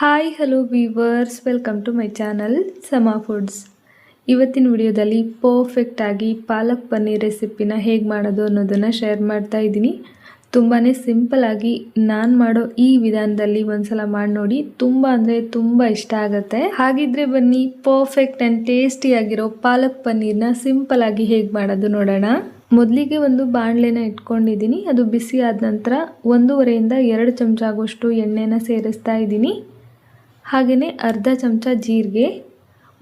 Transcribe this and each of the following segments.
Hi hello viewers welcome to my channel Sama foods ಇವತ್ತಿನ ವಿಡಿಯೋದಲ್ಲಿ ಪರ್ಫೆಕ್ಟಾಗಿ ಪಾಲಕ್ ಪನ್ನೀರ್ ರೆಸಿಪಿನ ಹೇಗೆ ಮಾಡೋದು ಅನ್ನೋದನ್ನು ಶೇರ್ ಮಾಡ್ತಾ ಇದ್ದೀನಿ. ತುಂಬಾ ಸಿಂಪಲ್ಲಾಗಿ ನಾನು ಮಾಡೋ ಈ ವಿಧಾನದಲ್ಲಿ ಒಂದ್ಸಲ ಮಾಡಿ ನೋಡಿ. ತುಂಬ ಅಂದರೆ ತುಂಬ ಇಷ್ಟ ಆಗುತ್ತೆ. ಹಾಗಿದ್ರೆ ಬನ್ನಿ ಪರ್ಫೆಕ್ಟ್ ಆ್ಯಂಡ್ ಟೇಸ್ಟಿಯಾಗಿರೋ ಪಾಲಕ್ ಪನ್ನೀರ್ನ ಸಿಂಪಲ್ಲಾಗಿ ಹೇಗೆ ಮಾಡೋದು ನೋಡೋಣ. ಮೊದಲಿಗೆ ಒಂದು ಬಾಣಲೆನ ಇಟ್ಕೊಂಡಿದ್ದೀನಿ. ಅದು ಬಿಸಿ ಆದ ನಂತರ ಒಂದೂವರೆಯಿಂದ ಎರಡು ಚಮಚ ಆಗುವಷ್ಟು ಎಣ್ಣೆನ ಸೇರಿಸ್ತಾ ಇದ್ದೀನಿ. ಹಾಗೆಯೇ ಅರ್ಧ ಚಮಚ ಜೀರಿಗೆ,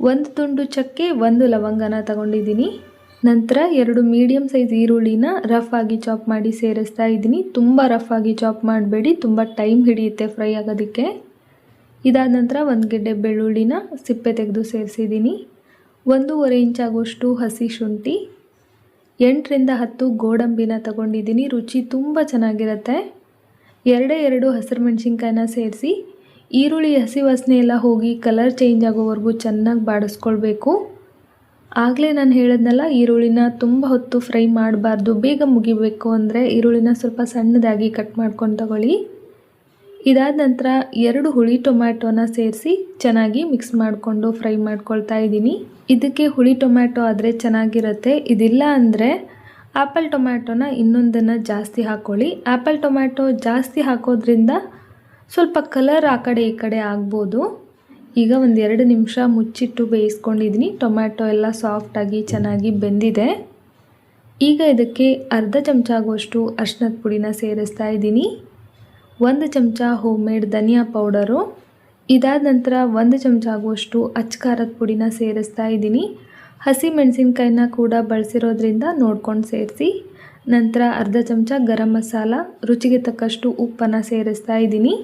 ಒಂದು ತುಂಡು ಚಕ್ಕೆ, ಒಂದು ಲವಂಗನ ತಗೊಂಡಿದ್ದೀನಿ. ನಂತರ ಎರಡು ಮೀಡಿಯಮ್ ಸೈಜ್ ಈರುಳ್ಳಿನ ರಫ್ ಆಗಿ ಚಾಪ್ ಮಾಡಿ ಸೇರಿಸ್ತಾ ಇದ್ದೀನಿ. ತುಂಬ ರಫ್ ಆಗಿ ಚಾಪ್ ಮಾಡಬೇಡಿ, ತುಂಬ ಟೈಮ್ ಹಿಡಿಯುತ್ತೆ ಫ್ರೈ ಆಗೋದಕ್ಕೆ. ಇದಾದ ನಂತರ ಒಂದು ಗೆಡ್ಡೆ ಬೆಳ್ಳುಳ್ಳಿನ ಸಿಪ್ಪೆ ತೆಗೆದು ಸೇರಿಸಿದ್ದೀನಿ. ಒಂದೂವರೆ ಇಂಚ್ ಆಗುವಷ್ಟು ಹಸಿ ಶುಂಠಿ, ಎಂಟರಿಂದ ಹತ್ತು ಗೋಡಂಬಿನ ತಗೊಂಡಿದ್ದೀನಿ. ರುಚಿ ತುಂಬ ಚೆನ್ನಾಗಿರುತ್ತೆ. ಎರಡೇ ಎರಡು ಹಸಿರು ಮೆಣಸಿನ್ಕಾಯಿನ ಸೇರಿಸಿ ಈರುಳ್ಳಿ, ಹಸಿ ವಾಸನೆ ಎಲ್ಲ ಹೋಗಿ ಕಲರ್ ಚೇಂಜ್ ಆಗೋವರೆಗೂ ಚೆನ್ನಾಗಿ ಬಾಡಿಸ್ಕೊಳ್ಬೇಕು. ಆಗಲೇ ನಾನು ಹೇಳಿದ್ನಲ್ಲ, ಈರುಳ್ಳಿನ ತುಂಬ ಹೊತ್ತು ಫ್ರೈ ಮಾಡಬಾರ್ದು, ಬೇಗ ಮುಗಿಬೇಕು ಅಂದರೆ ಈರುಳ್ಳಿನ ಸ್ವಲ್ಪ ಸಣ್ಣದಾಗಿ ಕಟ್ ಮಾಡ್ಕೊಂಡು ತಗೊಳ್ಳಿ. ಇದಾದ ನಂತರ ಎರಡು ಹುಳಿ ಟೊಮ್ಯಾಟೋನ ಸೇರಿಸಿ ಚೆನ್ನಾಗಿ ಮಿಕ್ಸ್ ಮಾಡಿಕೊಂಡು ಫ್ರೈ ಮಾಡ್ಕೊಳ್ತಾ ಇದ್ದೀನಿ. ಇದಕ್ಕೆ ಹುಳಿ ಟೊಮ್ಯಾಟೊ ಆದರೆ ಚೆನ್ನಾಗಿರುತ್ತೆ. ಇದಿಲ್ಲ ಅಂದರೆ ಆ್ಯಪಲ್ ಟೊಮ್ಯಾಟೊನ ಇನ್ನೊಂದನ್ನು ಜಾಸ್ತಿ ಹಾಕ್ಕೊಳ್ಳಿ ಆ್ಯಪಲ್ ಟೊಮ್ಯಾಟೊ ಜಾಸ್ತಿ ಹಾಕೋದ್ರಿಂದ ಸ್ವಲ್ಪ ಕಲರ್ ಆ ಕಡೆ ಈ ಕಡೆ ಆಗ್ಬೋದು. ಈಗ ಒಂದು ಎರಡು ನಿಮಿಷ ಮುಚ್ಚಿಟ್ಟು ಬೇಯಿಸ್ಕೊಂಡಿದ್ದೀನಿ ಟೊಮ್ಯಾಟೊ ಎಲ್ಲ ಸಾಫ್ಟಾಗಿ ಚೆನ್ನಾಗಿ ಬೆಂದಿದೆ. ಈಗ ಇದಕ್ಕೆ ಅರ್ಧ ಚಮಚ ಆಗುವಷ್ಟು ಅರ್ಶಿನದ ಪುಡಿನ ಸೇರಿಸ್ತಾ ಇದ್ದೀನಿ ಒಂದು ಚಮಚ ಹೋಮ್ ಮೇಡ್ ಧನಿಯಾ ಪೌಡರು ಇದಾದ ನಂತರ ಒಂದು ಚಮಚ ಆಗುವಷ್ಟು ಅಚ್ಕಾರದ ಪುಡಿನ ಸೇರಿಸ್ತಾ ಇದ್ದೀನಿ ಹಸಿ ಮೆಣಸಿನ್ಕಾಯಿನ ಕೂಡ ಬಳಸಿರೋದ್ರಿಂದ ನೋಡ್ಕೊಂಡು ಸೇರಿಸಿ. ನಂತರ ಅರ್ಧ ಚಮಚ ಗರಂ ಮಸಾಲ, ರುಚಿಗೆ ತಕ್ಕಷ್ಟು ಉಪ್ಪನ್ನು ಸೇರಿಸ್ತಾ ಇದ್ದೀನಿ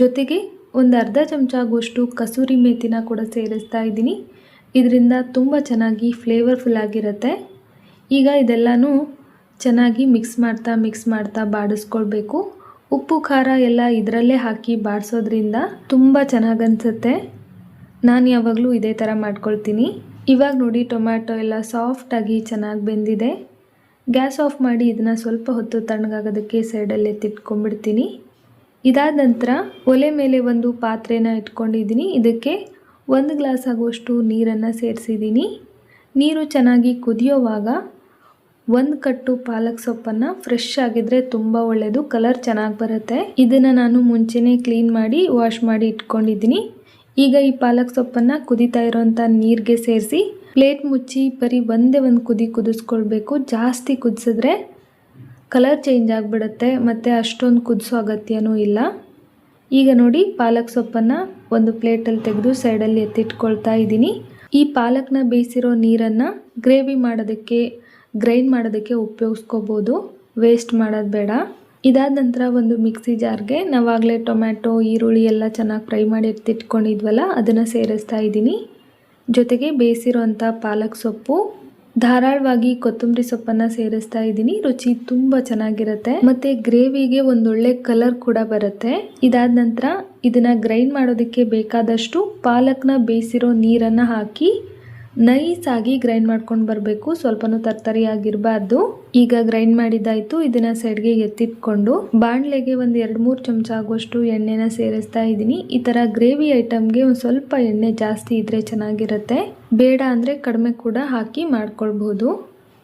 ಜೊತೆಗೆ ಒಂದು ಅರ್ಧ ಚಮಚ ಆಗುವಷ್ಟು ಕಸೂರಿ ಮೇಥಿನ ಕೂಡ ಸೇರಿಸ್ತಾ ಇದ್ದೀನಿ. ಇದರಿಂದ ತುಂಬ ಚೆನ್ನಾಗಿ ಫ್ಲೇವರ್ಫುಲ್ ಆಗಿರುತ್ತೆ. ಈಗ ಇದೆಲ್ಲನೂ ಚೆನ್ನಾಗಿ ಮಿಕ್ಸ್ ಮಾಡ್ತಾ ಮಿಕ್ಸ್ ಮಾಡ್ತಾ ಬಾಡಿಸ್ಕೊಳ್ಬೇಕು. ಉಪ್ಪು, ಖಾರ ಎಲ್ಲ ಇದರಲ್ಲೇ ಹಾಕಿ ಬಾಡಿಸೋದ್ರಿಂದ ತುಂಬ ಚೆನ್ನಾಗಿ ಅನಿಸುತ್ತೆ. ನಾನು ಯಾವಾಗಲೂ ಇದೇ ಥರ ಮಾಡ್ಕೊಳ್ತೀನಿ. ಇವಾಗ ನೋಡಿ ಟೊಮ್ಯಾಟೊ ಎಲ್ಲ ಸಾಫ್ಟಾಗಿ ಚೆನ್ನಾಗಿ ಬೆಂದಿದೆ. ಗ್ಯಾಸ್ ಆಫ್ ಮಾಡಿ ಇದನ್ನು ಸ್ವಲ್ಪ ಹೊತ್ತು ತಣ್ಣಗಾಗೋದಕ್ಕೆ ಸೈಡಲ್ಲೇ ಎತ್ತಿಟ್ಕೊಂಡ್ಬಿಡ್ತೀನಿ ಇದಾದ ನಂತರ ಒಲೆ ಮೇಲೆ ಒಂದು ಪಾತ್ರೆನ ಇಟ್ಕೊಂಡಿದ್ದೀನಿ. ಇದಕ್ಕೆ ಒಂದು ಗ್ಲಾಸ್ ಆಗುವಷ್ಟು ನೀರನ್ನು ಸೇರಿಸಿದ್ದೀನಿ. ನೀರು ಚೆನ್ನಾಗಿ ಕುದಿಯೋವಾಗ ಒಂದು ಕಟ್ಟು ಪಾಲಕ್ ಸೊಪ್ಪನ್ನು ಫ್ರೆಶ್ ಆಗಿದ್ರೆ ತುಂಬ ಒಳ್ಳೆಯದು ಕಲರ್ ಚೆನ್ನಾಗಿ ಬರುತ್ತೆ. ಇದನ್ನು ನಾನು ಮುಂಚೆನೇ ಕ್ಲೀನ್ ಮಾಡಿ ವಾಶ್ ಮಾಡಿ ಇಟ್ಕೊಂಡಿದ್ದೀನಿ. ಈಗ ಈ ಪಾಲಕ್ ಸೊಪ್ಪನ್ನು ಕುದಿತಾ ಇರೋಂಥ ನೀರಿಗೆ ಸೇರಿಸಿ ಪ್ಲೇಟ್ ಮುಚ್ಚಿ ಬರೀ ಒಂದೇ ಒಂದು ಕುದಿ ಕುದಿಸ್ಕೊಳ್ಬೇಕು. ಜಾಸ್ತಿ ಕುದಿಸಿದ್ರೆ ಕಲರ್ ಚೇಂಜ್ ಆಗಿಬಿಡುತ್ತೆ, ಮತ್ತು ಅಷ್ಟೊಂದು ಕುದಿಸೋ ಅಗತ್ಯನೂ ಇಲ್ಲ. ಈಗ ನೋಡಿ, ಪಾಲಕ್ ಸೊಪ್ಪನ್ನು ಒಂದು ಪ್ಲೇಟಲ್ಲಿ ತೆಗೆದು ಸೈಡಲ್ಲಿ ಎತ್ತಿಟ್ಕೊಳ್ತಾ ಇದ್ದೀನಿ. ಈ ಪಾಲಕ್ನ ಬೇಯಿಸಿರೋ ನೀರನ್ನು ಗ್ರೇವಿ ಮಾಡೋದಕ್ಕೆ, ಗ್ರೈಂಡ್ ಮಾಡೋದಕ್ಕೆ ಉಪಯೋಗಿಸ್ಕೋಬೋದು. ವೇಸ್ಟ್ ಮಾಡೋದು ಬೇಡ. ಇದಾದ ನಂತರ ಒಂದು ಮಿಕ್ಸಿ ಜಾರ್ಗೆ ನಾವಾಗಲೇ ಟೊಮ್ಯಾಟೊ, ಈರುಳ್ಳಿ ಎಲ್ಲ ಚೆನ್ನಾಗಿ ಫ್ರೈ ಮಾಡಿ ಎತ್ತಿಟ್ಕೊಂಡಿದ್ವಲ್ಲ, ಅದನ್ನು ಸೇರಿಸ್ತಾ ಇದ್ದೀನಿ. ಜೊತೆಗೆ ಬೇಯಿಸಿರೋಂಥ ಪಾಲಕ್ ಸೊಪ್ಪು ಧಾರಾಳವಾಗಿ ಕೊತ್ತಂಬರಿ ಸೊಪ್ಪನ್ನ ಸೇರಿಸ್ತಾ ಇದ್ದೀನಿ. ರುಚಿ ತುಂಬಾ ಚೆನ್ನಾಗಿರುತ್ತೆ. ಮತ್ತೆ ಗ್ರೇವಿಗೆ ಒಂದೊಳ್ಳೆ ಕಲರ್ ಕೂಡ ಬರುತ್ತೆ. ಇದಾದ ನಂತರ ಇದನ್ನ ಗ್ರೈಂಡ್ ಮಾಡೋದಕ್ಕೆ ಬೇಕಾದಷ್ಟು ಪಾಲಕ್ನ ಬೇಯಿಸಿರೋ ನೀರನ್ನ ಹಾಕಿ ನೈಸ್ ಆಗಿ ಗ್ರೈಂಡ್ ಮಾಡ್ಕೊಂಡು ಬರಬೇಕು. ಸ್ವಲ್ಪನೂ ತರ್ತರಿಯಾಗಿರಬಾರ್ದು. ಈಗ ಗ್ರೈಂಡ್ ಮಾಡಿದ್ದಾಯಿತು. ಇದನ್ನು ಸೈಡ್ಗೆ ಎತ್ತಿಟ್ಕೊಂಡು ಬಾಣಲೆಗೆ ಒಂದು ಎರಡು ಮೂರು ಚಮಚ ಆಗುವಷ್ಟು ಎಣ್ಣೆನ ಸೇರಿಸ್ತಾ ಇದ್ದೀನಿ. ಈ ಥರ ಗ್ರೇವಿ ಐಟಮ್ಗೆ ಒಂದು ಸ್ವಲ್ಪ ಎಣ್ಣೆ ಜಾಸ್ತಿ ಇದ್ದರೆ ಚೆನ್ನಾಗಿರುತ್ತೆ. ಬೇಡ ಅಂದರೆ ಕಡಿಮೆ ಕೂಡ ಹಾಕಿ ಮಾಡ್ಕೊಳ್ಬೋದು.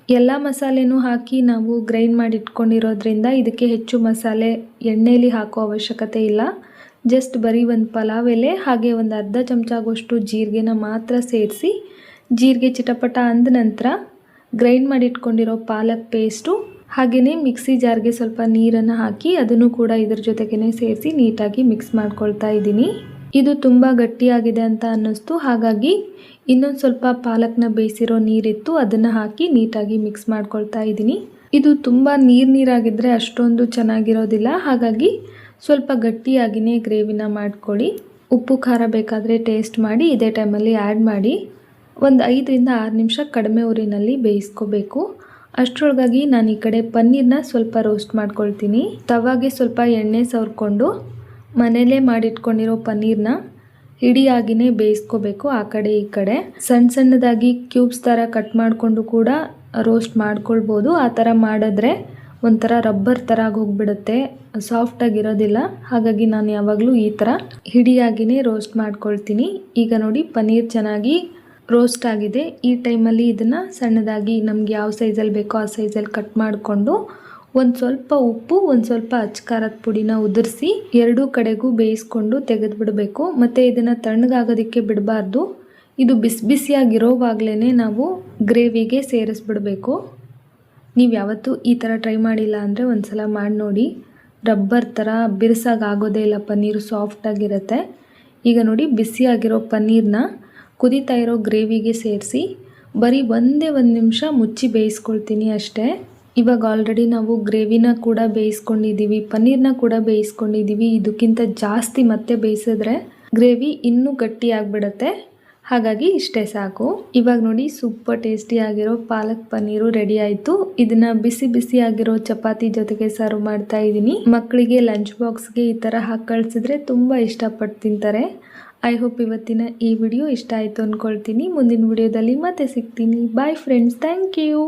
ಎಲ್ಲ ಮಸಾಲೆನೂ ಹಾಕಿ ನಾವು ಗ್ರೈಂಡ್ ಮಾಡಿ ಇಟ್ಕೊಂಡಿರೋದ್ರಿಂದ ಇದಕ್ಕೆ ಹೆಚ್ಚು ಮಸಾಲೆ ಎಣ್ಣೆಯಲ್ಲಿ ಹಾಕೋ ಅವಶ್ಯಕತೆ ಇಲ್ಲ. ಜಸ್ಟ್ ಬರೀ ಒಂದು ಪಲಾವ್ ಎಲೆ, ಹಾಗೆ ಒಂದು ಅರ್ಧ ಚಮಚ ಆಗುವಷ್ಟು ಜೀರಿಗೆನ ಮಾತ್ರ ಸೇರಿಸಿ ಜೀರಿಗೆ ಚಿಟಪಟ ಅಂದ ನಂತರ ಗ್ರೈಂಡ್ ಮಾಡಿ ಇಟ್ಕೊಂಡಿರೋ ಪಾಲಕ್ ಪೇಸ್ಟು ಹಾಗೆಯೇ ಮಿಕ್ಸಿ ಜಾರ್ಗೆ ಸ್ವಲ್ಪ ನೀರನ್ನು ಹಾಕಿ ಅದನ್ನು ಕೂಡ ಇದ್ರ ಜೊತೆಗೇ ಸೇರಿಸಿ ನೀಟಾಗಿ ಮಿಕ್ಸ್ ಮಾಡ್ಕೊಳ್ತಾ ಇದ್ದೀನಿ. ಇದು ತುಂಬ ಗಟ್ಟಿಯಾಗಿದೆ ಅಂತ ಅನ್ನಿಸ್ತು. ಹಾಗಾಗಿ ಇನ್ನೊಂದು ಸ್ವಲ್ಪ ಪಾಲಕ್ನ ಬೇಯಿಸಿರೋ ನೀರಿತ್ತು, ಅದನ್ನು ಹಾಕಿ ನೀಟಾಗಿ ಮಿಕ್ಸ್ ಮಾಡ್ಕೊಳ್ತಾ ಇದ್ದೀನಿ. ಇದು ತುಂಬ ನೀರು ನೀರಾಗಿದ್ದರೆ ಅಷ್ಟೊಂದು ಚೆನ್ನಾಗಿರೋದಿಲ್ಲ. ಹಾಗಾಗಿ ಸ್ವಲ್ಪ ಗಟ್ಟಿಯಾಗಿಯೇ ಗ್ರೇವಿನ ಮಾಡ್ಕೊಳ್ಳಿ. ಉಪ್ಪು ಖಾರ ಬೇಕಾದರೆ ಟೇಸ್ಟ್ ಮಾಡಿ, ಇದೇ ಟೈಮಲ್ಲಿ ಆ್ಯಡ್ ಮಾಡಿ. ಒಂದು ಐದರಿಂದ ಆರು ನಿಮಿಷ ಕಡಿಮೆ ಊರಿನಲ್ಲಿ ಬೇಯಿಸ್ಕೋಬೇಕು. ಅಷ್ಟರೊಳಗಾಗಿ ನಾನು ಈ ಕಡೆ ಪನ್ನೀರ್ನ ಸ್ವಲ್ಪ ರೋಸ್ಟ್ ಮಾಡ್ಕೊಳ್ತೀನಿ. ತವಾಗೆ ಸ್ವಲ್ಪ ಎಣ್ಣೆ ಸವರ್ಕೊಂಡು ಮನೆಯಲ್ಲೇ ಮಾಡಿಟ್ಕೊಂಡಿರೋ ಪನ್ನೀರ್ನ ಹಿಡಿಯಾಗಿನೇ ಬೇಯಿಸ್ಕೋಬೇಕು ಆ ಕಡೆ ಈ ಕಡೆ. ಸಣ್ಣ ಸಣ್ಣದಾಗಿ ಕ್ಯೂಬ್ಸ್ ಥರ ಕಟ್ ಮಾಡಿಕೊಂಡು ಕೂಡ ರೋಸ್ಟ್ ಮಾಡ್ಕೊಳ್ಬೋದು. ಆ ಥರ ಮಾಡಿದ್ರೆ ಒಂಥರ ರಬ್ಬರ್ ಥರ ಆಗೋಗ್ಬಿಡುತ್ತೆ. ಸಾಫ್ಟಾಗಿರೋದಿಲ್ಲ ಹಾಗಾಗಿ ನಾನು ಯಾವಾಗಲೂ ಈ ಥರ ಹಿಡಿಯಾಗಿನೇ ರೋಸ್ಟ್ ಮಾಡ್ಕೊಳ್ತೀನಿ. ಈಗ ನೋಡಿ ಪನ್ನೀರ್ ಚೆನ್ನಾಗಿ ರೋಸ್ಟ್ ಆಗಿದೆ. ಈ ಟೈಮಲ್ಲಿ ಇದನ್ನು ಸಣ್ಣದಾಗಿ ನಮ್ಗೆ ಯಾವ ಸೈಜಲ್ಲಿ ಬೇಕೋ ಆ ಸೈಜಲ್ಲಿ ಕಟ್ ಮಾಡಿಕೊಂಡು ಒಂದು ಸ್ವಲ್ಪ ಉಪ್ಪು, ಒಂದು ಸ್ವಲ್ಪ ಅಚ್ಕಾರದ ಪುಡಿನ ಉದುರಿಸಿ ಎರಡೂ ಕಡೆಗೂ ಬೇಯಿಸ್ಕೊಂಡು ತೆಗೆದುಬಿಡಬೇಕು ಮತ್ತು ಇದನ್ನು ತಣ್ಣಗಾಗೋದಕ್ಕೆ ಬಿಡಬಾರ್ದು. ಇದು ಬಿಸಿ ಬಿಸಿಯಾಗಿರೋವಾಗಲೇ ನಾವು ಗ್ರೇವಿಗೆ ಸೇರಿಸ್ಬಿಡಬೇಕು. ನೀವು ಯಾವತ್ತೂ ಈ ಥರ ಟ್ರೈ ಮಾಡಿಲ್ಲ ಅಂದರೆ ಒಂದು ಸಲ ಮಾಡಿ ನೋಡಿ. ರಬ್ಬರ್ ಥರ ಬಿರ್ಸಾಗಿ ಆಗೋದೇ ಇಲ್ಲ, ಪನ್ನೀರು ಸಾಫ್ಟಾಗಿರುತ್ತೆ ಈಗ ನೋಡಿ ಬಿಸಿಯಾಗಿರೋ ಪನ್ನೀರನ್ನ ಕುದೀತಾ ಇರೋ ಗ್ರೇವಿಗೆ ಸೇರಿಸಿ ಬರೀ ಒಂದೇ ಒಂದು ನಿಮಿಷ ಮುಚ್ಚಿ ಬೇಯಿಸ್ಕೊಳ್ತೀನಿ ಅಷ್ಟೇ. ಇವಾಗ ಆಲ್ರೆಡಿ ನಾವು ಗ್ರೇವಿನ ಕೂಡ ಬೇಯಿಸ್ಕೊಂಡಿದ್ದೀವಿ ಪನ್ನೀರ್ನ ಕೂಡ ಬೇಯಿಸ್ಕೊಂಡಿದ್ದೀವಿ ಇದಕ್ಕಿಂತ ಜಾಸ್ತಿ ಮತ್ತೆ ಬೇಯಿಸಿದ್ರೆ ಗ್ರೇವಿ ಇನ್ನೂ ಗಟ್ಟಿ ಆಗಿಬಿಡತ್ತೆ. ಹಾಗಾಗಿ ಇಷ್ಟೇ ಸಾಕು. ಇವಾಗ ನೋಡಿ ಸೂಪರ್ ಟೇಸ್ಟಿ ಆಗಿರೋ ಪಾಲಕ್ ಪನ್ನೀರು ರೆಡಿ ಆಯಿತು. ಇದನ್ನ ಬಿಸಿ ಬಿಸಿ ಆಗಿರೋ ಚಪಾತಿ ಜೊತೆಗೆ ಸರ್ವ್ ಮಾಡ್ತಾ ಇದ್ದೀನಿ ಮಕ್ಕಳಿಗೆ ಲಂಚ್ ಬಾಕ್ಸ್ಗೆ ಈ ಥರ ಹಾಕಿ ಕಳಿಸಿದ್ರೆ ತುಂಬ ಇಷ್ಟಪಟ್ಟು ತಿಂತಾರೆ. ಐ ಹೋಪ್ ಇವತ್ತಿನ ಈ ವಿಡಿಯೋ ಇಷ್ಟ ಆಯಿತು ಅಂದ್ಕೊಳ್ತೀನಿ ಮುಂದಿನ ವಿಡಿಯೋದಲ್ಲಿ ಮತ್ತೆ ಸಿಗ್ತೀನಿ. Bye friends thank you